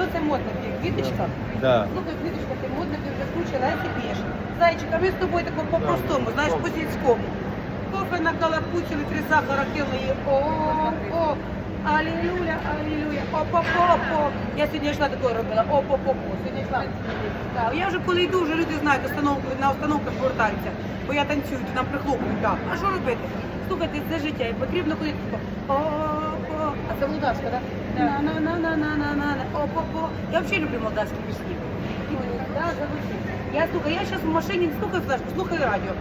Хто це модна? Квіточка? Да. Слухай, квіточка, ти модна, ти вже скучила, а ти п'єш. Зайчик, а ми з тобою тако по-простому, знаєш, по-сільському. Кофе накалапуцили, три сахара кинули. О, о, алілюля, алілюя, о-по-по-по. Я сьогодні йшла такою робила, о-по-по-по. Сьогодні йшла. Так, я вже коли йду, вже люди знають, установку, на установках повертаються. Бо я танцюю, то нам прихлопують. Так. А що робити? Слухайте, це життя, і потрібно ходити тако. О-по. А це молдавська, так? На-на-на-на-на-на-на. О-по-по. Я взагалі люблю молдавські пісні. Да. Я слухаю, я зараз в машині слухаю флешку, слухаю радіо.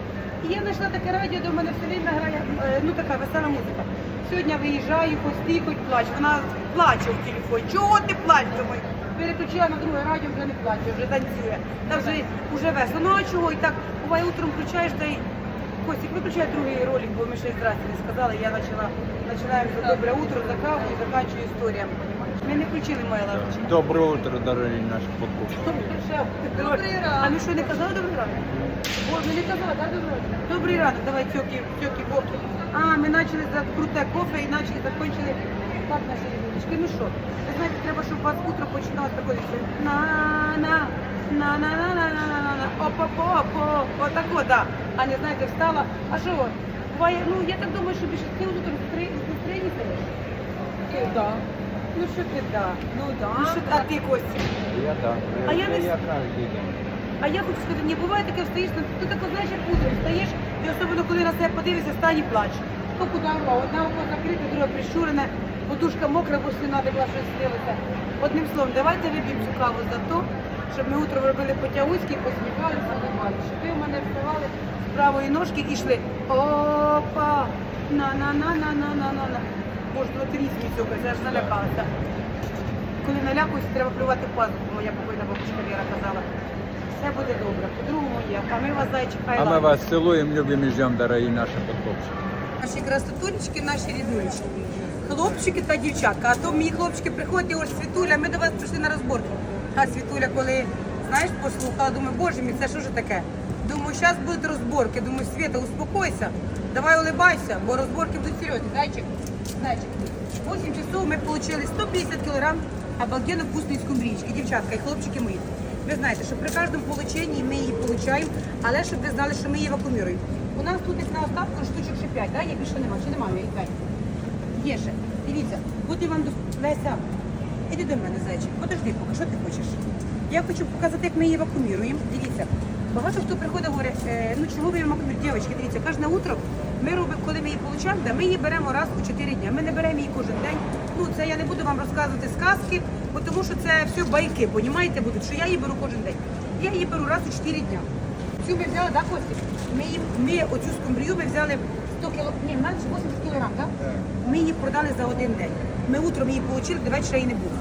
І я знайшла таке радіо, де в мене все время грає, ну така весела музика. Сьогодні виїжджаю, хоч стій, хоч плач. Вона плаче в телефоні. Чого ти плачеш? Думаю, переключила на друге радіо, вже не плаче, вже танцює. Та вже, вже весело. Ну а чого? І так, буває, утром включаєш та й Костік, виключай другий ролик, бо ми ще здрасте не сказали. Я почала, починаємо за добре утро, за каву і заканчую історіями. Ми не включили моя лавочка. Доброе утро, дорогие наши покупки. Добрий ранок. А ми що не казали добрий ранок? О, ми не казали, так, добрий ранок? Добрий ранок, давай тьоки, тьоки, боки. А, ми почали за круте кофе і почали, закончили так наші ріднички. Ну що, ви знаєте, треба, щоб у вас утро починалося такою. На-на, на-на-на-на-на-на-на, опа-по-по, отако, да. А не знаєте, встала, а що? Буває, ну, я так думаю, що більше ти утром зустріні сидиш? Да. Ну що ти, да. Ну да. Ну що, а ти, Костя? Я да. А я не- день. А я хочу сказати, не буває таке, встаєш, ну, ти тако знаєш, як утром встаєш, і особливо коли на себе подивишся, стань і плач. То куди рука, одна око закрита, друга прищурена, подушка мокра, бо слюна текла щось стилося. Одним словом, давайте вип'ємо цю каву за то, щоб ми утром робили потягуськи, посміхалися, улибалися. Щоб ви в мене вставали правої ножки і йшли. Опа! На-на-на-на-на-на-на. Боже, ти різні цього, я аж налякалася. Коли налякуюся, треба плювати пазуху, моя покойна бабушка Віра казала. Все буде добре, по-другому є. А ми вас зайчик А мы вас целуем, любим и ждем, дорогие наши подкупщики. Наші красотулечки, наші ріднулечки. Хлопчики та дівчатка. А то мої хлопчики приходять, ось Світуля, ми до вас прийшли на розборки. А Світуля, коли, знаєш, послухала, думаю, боже мій, це що ж таке? Думаю, зараз будуть розборки. Думаю, Света, успокойся, давай улибайся, бо розборки будуть серйозні. Зайчик, зайчик. 8 часов ми отримали 150 кілограм обалденно вкусної скумбрічки, дівчатка і хлопчики мої. Ви знаєте, що при кожному полученні ми її получаємо, але щоб ви знали, що ми її вакууміруємо. У нас тут на остатку штучок ще 5, да? Я більше нема, чи немає її 5? Є ще. Дивіться, я вам до Леся. Іди до мене, зайчик. Подожди, поки що ти хочеш. Я хочу показати, як ми її вакууміруємо. Дивіться. Багато хто приходить говорить, е, ну чому ви вакууміруєте? Дівчатки, дивіться, кожне утро ми робимо, коли ми її получаємо, да, ми її беремо раз у 4 дні. Ми не беремо її кожен день. Ну це я не буду вам розказувати сказки, бо тому що це все байки, понімаєте, будуть, що я її беру кожен день. Я її беру раз у 4 дні. Цю ми взяли, так, Костік? Ми, ми оцю скумбрію ми взяли 100 кіло, ні, менше 80 кілограм, так? Ми її продали за один день. Ми утром її отримали, до вечора її не було.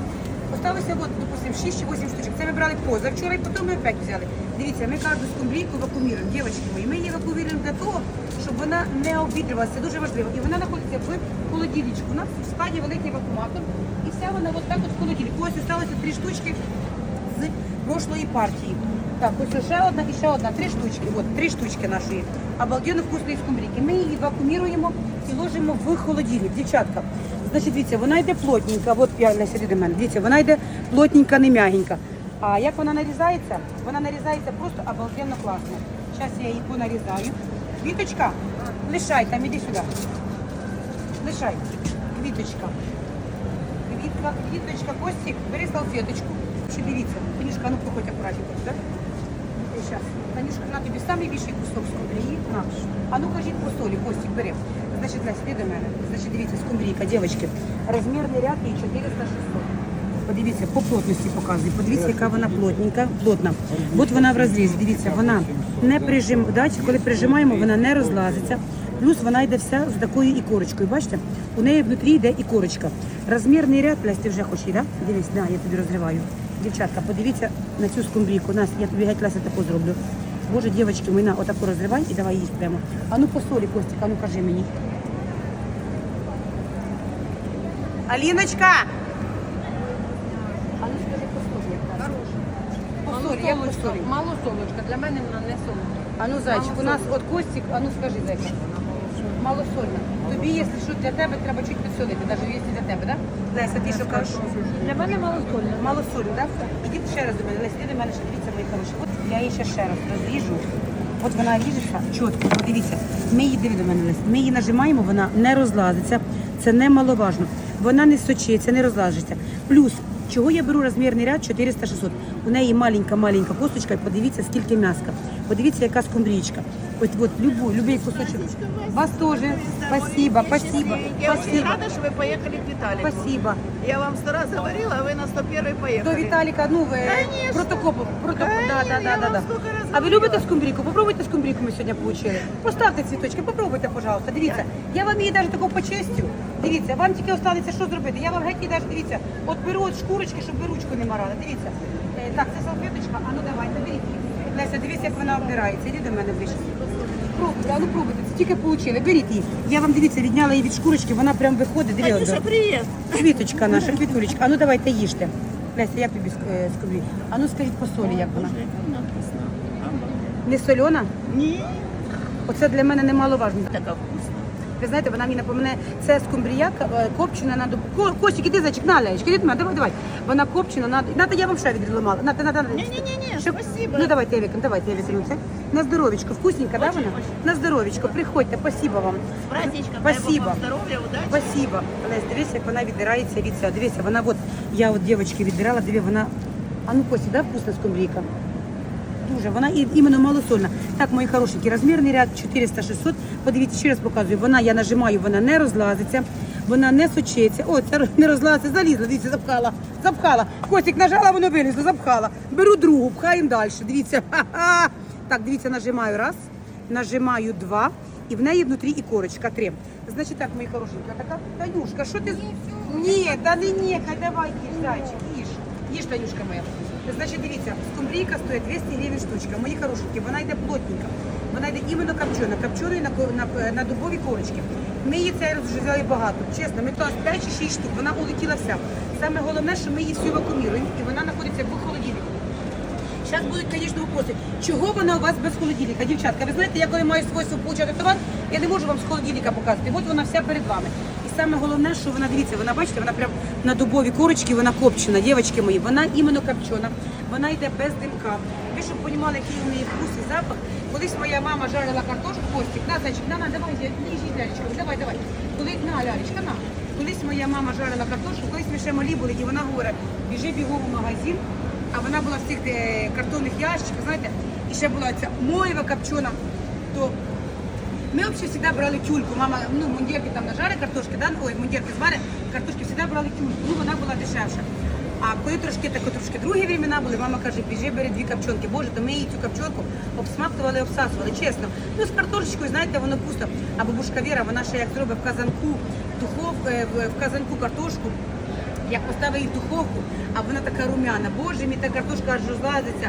Осталося, от, допустим, 6 чи 8 штучок. Це ми брали позавчора і потім ми опять взяли. Дивіться, ми кожну скумбрійку вакууміруємо, дівчатки мої. Ми її вакууміруємо для того, щоб вона не обвітрювалася. Це дуже важливо. І вона знаходиться в холодильничку. У нас в складі великий вакууматор. І вся вона от так от в холодильнику. Ось осталося три штучки з прошлої партії. Так, ось ще одна і ще одна. Три штучки. От, три штучки нашої. Обалденно вкусної скумбрійки. Ми її вакууміруємо і ложимо в холодильник. Дівчатка. Значить, дивіться, вона йде плотненька. От я не сиди до мене. Дивіться, вона йде плотненька, не м'ягенька. А як вона нарізається? Вона нарізається просто обалденно класно. Зараз я її понарізаю. Квіточка, лишай там, іди сюди. Лишай. Квіточка. Квітка, квіточка, Костік, бери салфеточку. Ще дивіться, Танюшка, ну проходь акуратненько, так? І зараз. Танюшка, на тобі самий кусок скумбрії. На. А ну кажіть по солі, Костік, бери. Значить, Лесь, до мене. Значить, дивіться, скумбрійка, дівчатки. Розмірний ряд її 400-600. Подивіться, по плотності показую. Подивіться, яка вона плотненька, плотна. От вона в розрізі. Дивіться, вона не прижим. Бачите, коли прижимаємо, вона не розлазиться. Плюс вона йде вся з такою ікорочкою. Бачите, у неї внутрі йде ікорочка. Розмірний ряд, ти вже хочеш, так? Дивись, да, я тобі розриваю. Дівчатка, подивіться на цю скумбрійку. Настя, я тобі геть Леся таку зроблю. Боже, дівчатки, ми на отаку розривай і давай їсти прямо. А ну по солі, Костік, а ну кажи мені. Аліночка! А ну скажи по солі. як так? По солі, як по солі? Мало солодка, для мене вона не солодка. А ну, зайчик, у нас от Костік, а ну скажи, зайчик. Малосольна. Тобі, якщо що для тебе, треба чуть підсолити, навіть якщо для тебе, так? Да? Леся, ти що кажеш? Для мене малосольно. Малосольна, так? Ідіть ще раз до мене. Леся, іди до мене, що дивіться, мої хороші. От я її ще ще раз розріжу. От вона ріжеться чітко. Дивіться, ми її диви до мене, Леся. Ми її нажимаємо, вона не розлазиться. Це немаловажно. Вона не сочиться, не розлазиться. Плюс, чого я беру розмірний ряд 400-600. У неї маленька-маленька косточка, і подивіться, скільки м'яска. Подивіться, яка скумбрічка. От, от, любой, любий кусочок. Вас теж. Спасибо, спасибо, Я очень спасибо. рада, что вы поехали к Виталику. Спасибо. Я вам сто раз говорила, а вы на 101 До поехали. Віталіка, ну ви Конечно. протокол, протокол, да, да, да, я да, вам да. раз А ви говорила. любите скумбрійку? Попробуйте скумбрійку, ми сьогодні получили. Поставте цвіточки, попробуйте, пожалуйста. Дивіться, я вам її навіть таку почистю. Дивіться, вам тільки останеться що зробити. Я вам геть її навіть, дивіться, от беру от шкурочки, щоб ви ручку не марали. Дивіться. Так, це салфеточка, а ну давайте, беріть. Леся, дивіться, як вона обдирається. Іди до мене ближче. Пробуйте, а ну пробуйте, це тільки получили. Беріть її. Я вам дивіться, відняла її від шкурочки, вона прям виходить. Дивіться. Танюша, привет. Квіточка наша, квітулечка. А ну давайте їжте. Леся, як тобі е, скублі? А ну скажіть по солі, як вона? Не сольона? Не, Оце для мене немаловажно. вкусная. Ви знаєте, вона мені напоминає, це скумбрія е, копчена на дуб. Ко- Костік, іди зайчик, на, Леєчка, іди давай, давай. Вона копчена на... Ната, я вам ще відламала. Ната, ната, ната. Щоб- спасибо. Ну давайте я викину, давайте я. На здоровечко, вкусненька, да, вона? На здоровечко, приходьте, спасибо вам. Праздничком, Спасибо. вам здоровья, удачи. Спасибо. Лесь, дивись, як вона віддирається від цього. Дивися, вона от, я от дівчатки віддирала, диви, вона, а ну Костя, да, вкусна скумбрійка? Дуже, вона і, іменно малосольна. Так, мої хорошенькі, розмірний ряд 400-600. Подивіться, ще раз показую. Вона, я нажимаю, вона не розлазиться, вона не сочиться. О, це не розлазиться, залізла, дивіться, запхала, запхала. Костик нажала, воно вилізло, запхала. Беру другу, пхаємо далі. Дивіться, ха-ха. Так, дивіться, нажимаю раз, нажимаю два, і в неї внутрі і корочка три. Значить так, мої хорошенькі, така Танюшка, що ти... Ні, та не ні, хай давай їж, зайчик, їж. Їж, Танюшка моя. Значить, дивіться, скумбрійка стоїть 200 гривень штучка. Мої хорошенькі, вона йде плотненька. Вона йде іменно копчена, копченої на, на, на дубовій корочці. Ми її цей раз вже взяли багато. Чесно, ми то 5 чи 6 штук, вона улетіла вся. Саме головне, що ми її всю вакууміруємо, і вона знаходиться в холодильнику. Зараз будуть, звісно, вопроси. Чого вона у вас без холодильника? Дівчатка, ви знаєте, я коли маю свойство получати товар, я не можу вам з холодильника показати. От вона вся перед вами. Саме головне, що вона, дивіться, вона, бачите, вона прям на дубовій корочці, вона копчена, дівчатки мої, вона іменно копчена, вона йде без димка. Ви щоб розуміли, який у неї вкус і запах. Колись моя мама жарила картошку, Костік, на, зайчик, на, на, давай, не їжіть, лялечка, давай, давай. Коли, на, лялечка, на. Колись моя мама жарила картошку, колись ми ще малі були, і вона говорить, біжи бігом у магазин, а вона була в цих е, картонних ящиках, знаєте, і ще була ця моєва копчена, то ми взагалі завжди брали тюльку. Мама, ну, мундірки там нажари картошки, да? ой, мундірки звари, картошки завжди брали тюльку, ну вона була дешевша. А коли трошки так, трошки другі времена були, мама каже, біжи, бери дві копчонки. Боже, то ми її цю копчонку обсмактували, обсасували, чесно. Ну, з картошечкою, знаєте, воно пусто. А бабушка Віра, вона ще як зробить в казанку, духов, е, в казанку картошку, як поставив її в духовку, а вона така румяна. Боже мій, та картошка аж розлазиться.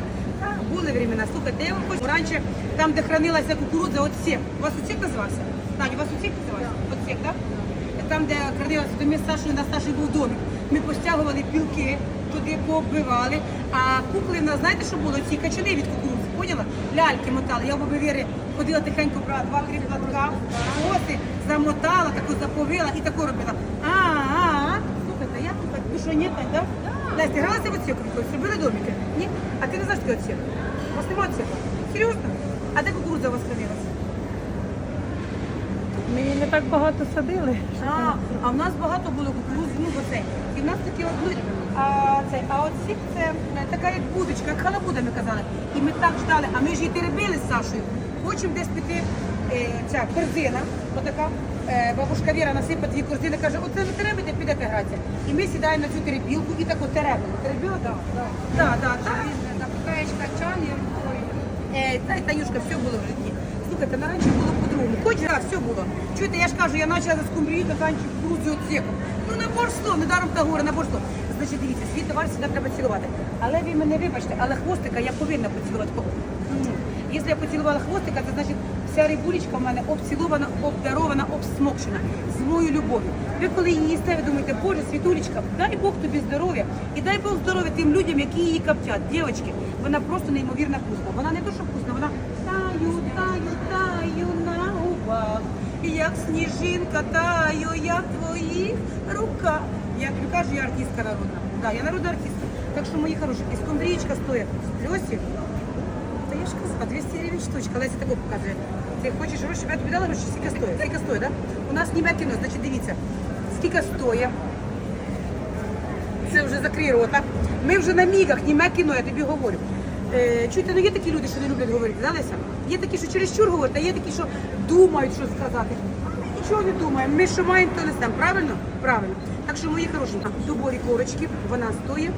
Були времена. Слухайте, я вам хочу раніше, там, де хранилася кукурудза, отсек. У вас отсек називався? Таня, у вас отсек називався? Отсек, так? Там, де хранилася, то ми з Сашою, на Саші був домик. Ми постягували білки, туди пооббивали. А кукли в нас, знаєте, що було? Ці качани від кукурудзи, поняла? Ляльки мотали. Я в Віри ходила тихенько, брала два-три платка, коси, замотала, таку заповила і таку робила. А, а, а. Слухайте, як тут так? Ви що, ні, так, да? Настя, ти гралася в оцеку якось? Робили домики? Ні? А ти не знаєш, що оцек? У вас немає оцеку? Серйозно? А де кукурудза у вас хранилася? Ми її не так багато садили. А, а в нас багато було кукурудзи, ну оцей. І в нас такі от, ну, а, цей, а от сік це е, така як будочка, як халабуда, ми казали. І ми так ждали, а ми ж її теребили з Сашою. Хочемо десь піти, ця корзина, отака, е, бабушка Віра насипає дві корзини, каже, оце ви теребите, підете гратися. І ми сідаємо на цю теребілку і так от теребимо. Теребила, так? Так, так, так. Каєчка чан, я Е, та й Танюшка, все було в житті. Слухайте, на раніше було по-другому. Хоч раз, все було. Чуєте, я ж кажу, я почала за скумбрію, то танчик грузію отсеком. Ну на борсло, недаром та говорить, на борсло. Значить, дивіться, свій товар завжди треба цілувати. Але ви мене вибачте, але хвостика я повинна поцілувати. Якщо я поцілувала хвостика, це значить вся рибулечка в мене обцілована, обдарована, обсмокшена з моєю любов'ю. Ви коли її їсте, ви думаєте, Боже, світулечка, дай Бог тобі здоров'я і дай Бог здоров'я тим людям, які її коптять. Дівчатки, вона просто неймовірно вкусна. Вона не то, що вкусна, вона таю, таю, таю на губах. як сніжинка, таю, як твої рука. Я кажу, я артистка народна. Да, я народна артистка. Так що, мої хороші, скумбрічка стоїть з льосі. Ж казала, 200 гривень штучка, Леся таку показує. Ти хочеш гроші, я тобі дала гроші, скільки стоїть? Скільки стоїть, да? У нас німе кіно, значить дивіться, скільки стоїть. Це вже закрий рота. Ми вже на мігах, німе кіно, я тобі говорю. Е, чуєте, ну є такі люди, що не люблять говорити, да, Леся? Є такі, що чересчур говорять, а є такі, що думають, що сказати. Нічого не думаємо. Ми що маємо, то несемо. Правильно? Правильно. Так що, мої хорошенькі, дубові корочки, вона стоїть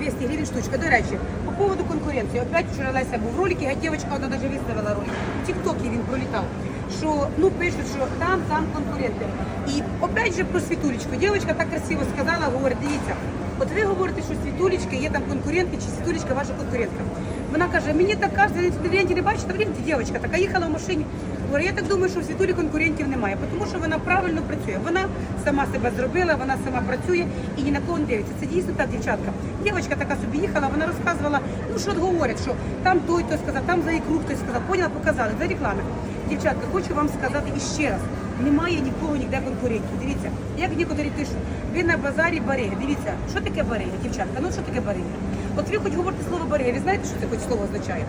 200 гривень штучка. До речі, по поводу конкуренції. Опять вчора Леся був в роликі, а дівчинка одна навіть виставила ролик. В Тіктокі він пролітав. Що ну пишуть, що там, там конкуренти. І опять же про світулечку. Дівчинка так красиво сказала, говорить, дивіться, от ви говорите, що світулечка є там конкуренти, чи світулечка ваша конкурентка. Вона каже, мені так кажуть, в не бачите, в дівчинка така їхала в машині. Говорю, я так думаю, що в світулі конкурентів немає, тому що вона правильно працює. Вона сама себе зробила, вона сама працює і ні на кого не дивиться. Це дійсно так, дівчатка. Дівчинка така собі їхала, вона розказувала, ну що говорять, що там той хтось сказав, там за ікру хтось сказав, поняла, показали, за реклами. Дівчатка, хочу вам сказати іще раз. Немає нікого ніде конкурентів. Дивіться, як некоторі пишуть, ви на базарі бариги. Дивіться, що таке барига, дівчатка? Ну що таке барига? От ви хоч говорите слово барига, ви знаєте, що це хоч слово означає?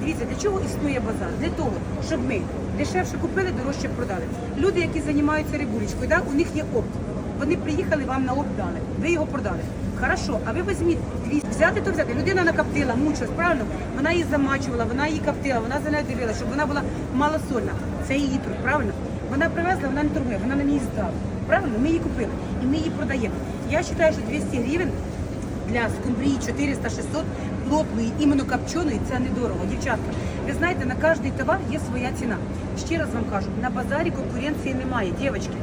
Дивіться, для чого існує базар? Для того, щоб ми дешевше купили, дорожче продали. Люди, які займаються рибулечкою, да, у них є опт. Вони приїхали вам на опт дали, ви його продали. Хорошо, а ви візьміть 200. взяти, то взяти. Людина накоптила, мучилась, правильно? Вона її замачувала, вона її коптила, вона за нею дивилася, щоб вона була малосольна. Це її труд, правильно? Вона привезла, вона не торгує, вона на ній здала. Правильно? Ми її купили і ми її продаємо. Я вважаю, що 200 гривень для скумбрії 400-600 плотної, іменно копченої, це недорого. Дівчатка, ви знаєте, на кожний товар є своя ціна. Ще раз вам кажу, на базарі конкуренції немає, дівчатки.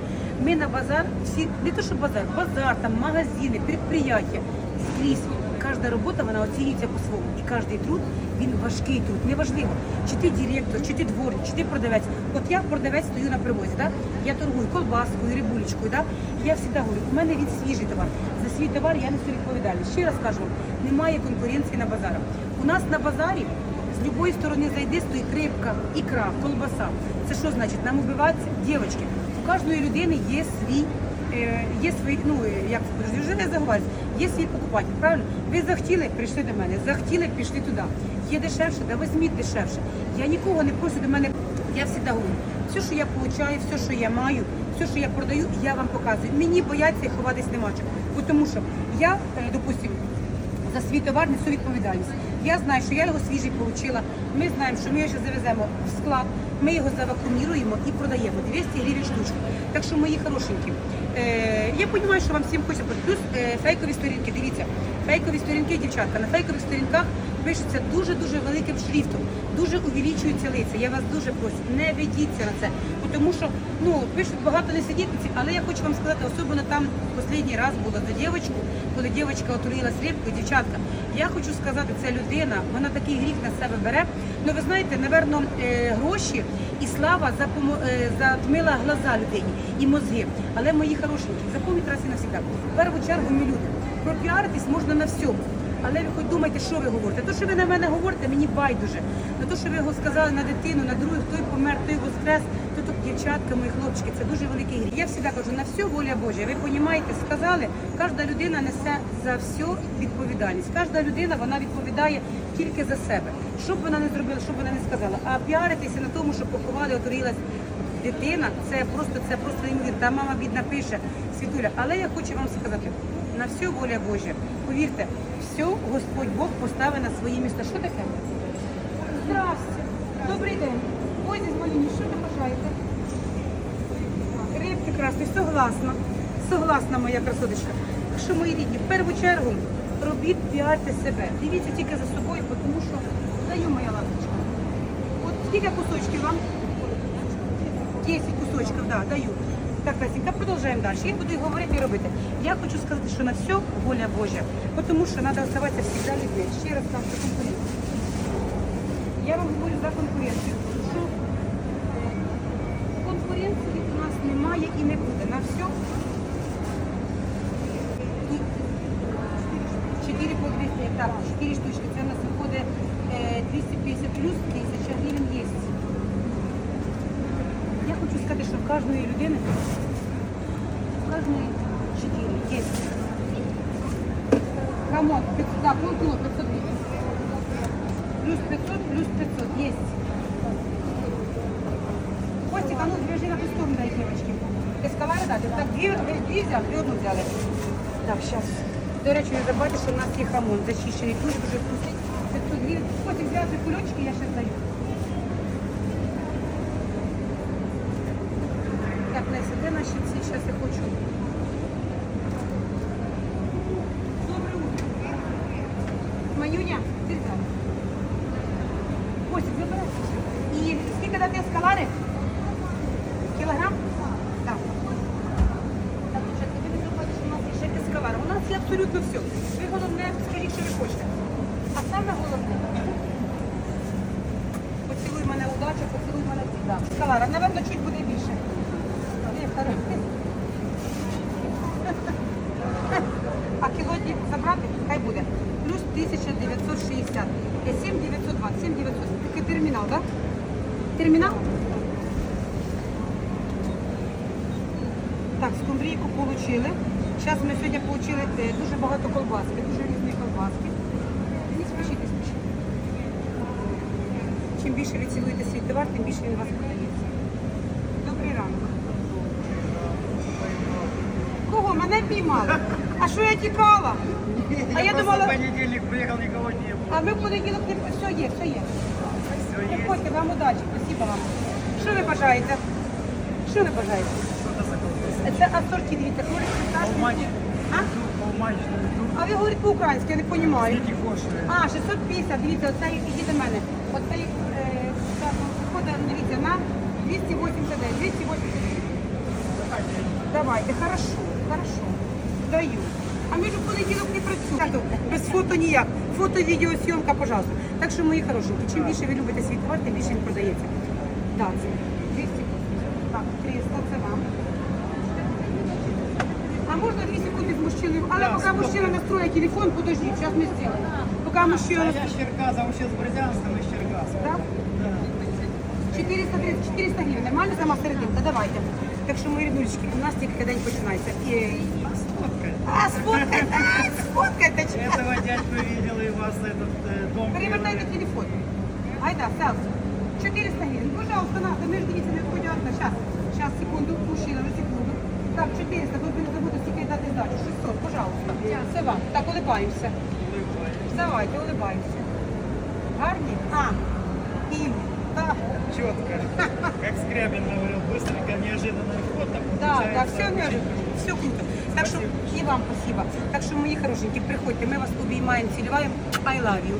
Ми на базар, всі, не то що базар, базар, там, магазини, підприємства, скрізь. Кожна робота вона оцінюється по-своєму. І кожний труд він важкий труд. Неважливо, чи ти директор, чи ти дворник, чи ти продавець. От я продавець стою на привозі, да? я торгую колбаскою, рибулечкою. Да? Я завжди говорю, у мене він свіжий товар. За свій товар я несу відповідальність. Ще раз кажу немає конкуренції на базарах. У нас на базарі з любої сторони зайди, стоїть рибка, ікра, колбаса. Це що значить? Нам убиватися? Дівчатки, кожної людини є свій е, є свої, ну е, як це вже не заговорюсь, є свій покупатель, правильно? Ви захотіли, прийшли до мене, захотіли, пішли туди. Є дешевше, да візьміть дешевше. Я нікого не прошу до мене, я завжди говорю, все, що я получаю, все, що я маю, все, що я продаю, я вам показую. Мені бояться ховатись нема чого. Тому що я, е, допустим, за свій товар несу відповідальність. Я знаю, що я його свіжий отримала. Ми знаємо, що ми його ще завеземо в склад, ми його завакуміруємо і продаємо 200 гривень штучку. Так що, мої хорошенькі, е, я розумію, що вам всім хочеться. Плюс е, фейкові сторінки. Дивіться, фейкові сторінки, дівчатка, на фейкових сторінках пишеться дуже-дуже великим шрифтом, дуже увеличуються лиця. Я вас дуже прошу, не ведіться на це. Тому що ну, пишуть багато несидітниці, але я хочу вам сказати, особливо там останній раз було за дівчинку, коли дівчинка отруїлась рибкою, дівчатка. Я хочу сказати, ця людина, вона такий гріх на себе бере. Ну ви знаєте, напевно, е, гроші і слава е, затмила глаза людині і мозги. Але мої хорошенькі, запам'ятайте раз і навсегда. В першу чергу ми люди. Пропіаритись можна на всьому. Але ви хоч думайте, що ви говорите. То, що ви на мене говорите, мені байдуже. На те, що ви його сказали на дитину, на других, той помер, той воскрес, то тут дівчатка, мої хлопчики, це дуже великий гріх. Я завжди кажу, на все воля Божа. Ви розумієте, сказали, кожна людина несе за все відповідальність. Кожна людина вона відповідає тільки за себе. Що б вона не зробила, що б вона не сказала. А піаритися на тому, що поховали, отруїлась дитина, це просто це просто неймовірно. Та мама бідна пише Світуля. Але я хочу вам сказати, на все воля Божа. Повірте, все Господь Бог поставить на свої місця. Що таке? Здравствуйте. Добрий день. Ой, з малюні, що ви бажаєте? Рибки красний, согласна. Согласна моя красоточка. Що, мої рідні, в першу чергу робіть, піарте себе. Дивіться тільки за собою, тому що даю моя ласточка. От скільки кусочків вам? 10 кусочків, да, даю. Так, Лесенька, продовжуємо далі. Я буду говорити і робити. Я хочу сказати, що на все воля Божа. Тому що треба оставатися завжди людьми. Ще раз кажу, за конкуренцію. Я вам говорю за конкуренцію. Що е, конкуренції у нас немає і не буде. На все. 4 по 200, так, 4 штучки. Це у нас виходить е, 250 плюс 1000 гривень є. Я хочу сказати, що в кожної людини, в кожної 4 є. Хамон, 500, да, полкило 500 гривен. Плюс 500, плюс 500, есть. Костик, а ну движи на ту сторону, дай, девочки. Эскалары, да, ты так две, ви дві взяв, дві одну взяли. Так, сейчас. До речі, не забувайте, що у нас є хамон зачищений, дуже дуже вкусний. 500 гривень. Костик, взяти кульочки, я ще даю. Наші ці? Зараз я хочу. Добре утро. Манюня, ти взяла. Костик, забирай. І скільки дати ескалари? Кілограм? У нас ще ескалари. У нас є абсолютно все. Ви головне, скажіть, що ви хочете. А саме головне, поцілуй мене удача, поцілуй мене всегда. Ескалара, напевно, чуть буде більше. Ні, хорошо. А кіло ді- забрати, хай буде. Плюс 1960. Е, 7920, 7900. Такий термінал, так? Да? Термінал? Так, скумбрійку отримали. Зараз ми сьогодні отримали дуже багато колбаски, дуже різні колбаски. Не спішіть, не спішіть. Чим більше ви цілуєте свій товар, тим більше він вас продається. Добрий ранок. Кого? Мене піймали? А що я тікала? А я думала, понедельник приехал, никого не было. а ми в понеділок не все є, все є. Все есть. Приходьте, вам удачі, спасибо вам. Що ви бажаєте? Що ви бажаєте? Це асорті, дивіться, Полмач- А? А ви говорите по-українськи, я не розумію. Скільки коштує? А, 650, дивіться, оце іди до мене. Оце е, так, виходить, дивіться, на 289, 289. Давайте, хорошо, хорошо. Даю. А ми ж в понеділок не працюємо. Без фото ніяк. Фото, відео, зйомка, пожалуйста. Так що, мої хорошенькі, чим більше ви любите свій товар, тим більше він продається. Так, це мужчиною? Але Да, поки мужчина настроє телефон, подождіть, зараз ми зробимо. Поки А мужчина... я с Черкаса, вообще с Бердянска, мы с Черкаса. Так? 430, 400 гривень. Нормально сама серединка? Давайте. Так що, мої рідулечки, у нас тільки день починається. І... Сфоткай. А, сфоткай. а, сфоткайте. Улибаємося. Давайте, улибаємося. Гарні? А, им. Да. Четко. Как Скрябин говорил, быстренько, неожиданно там Да, да, все, неожиданно. все круто. Так що і вам спасибо. Так що, мої хорошенькі, приходьте, ми вас обіймаємо, цілюємо. I love you.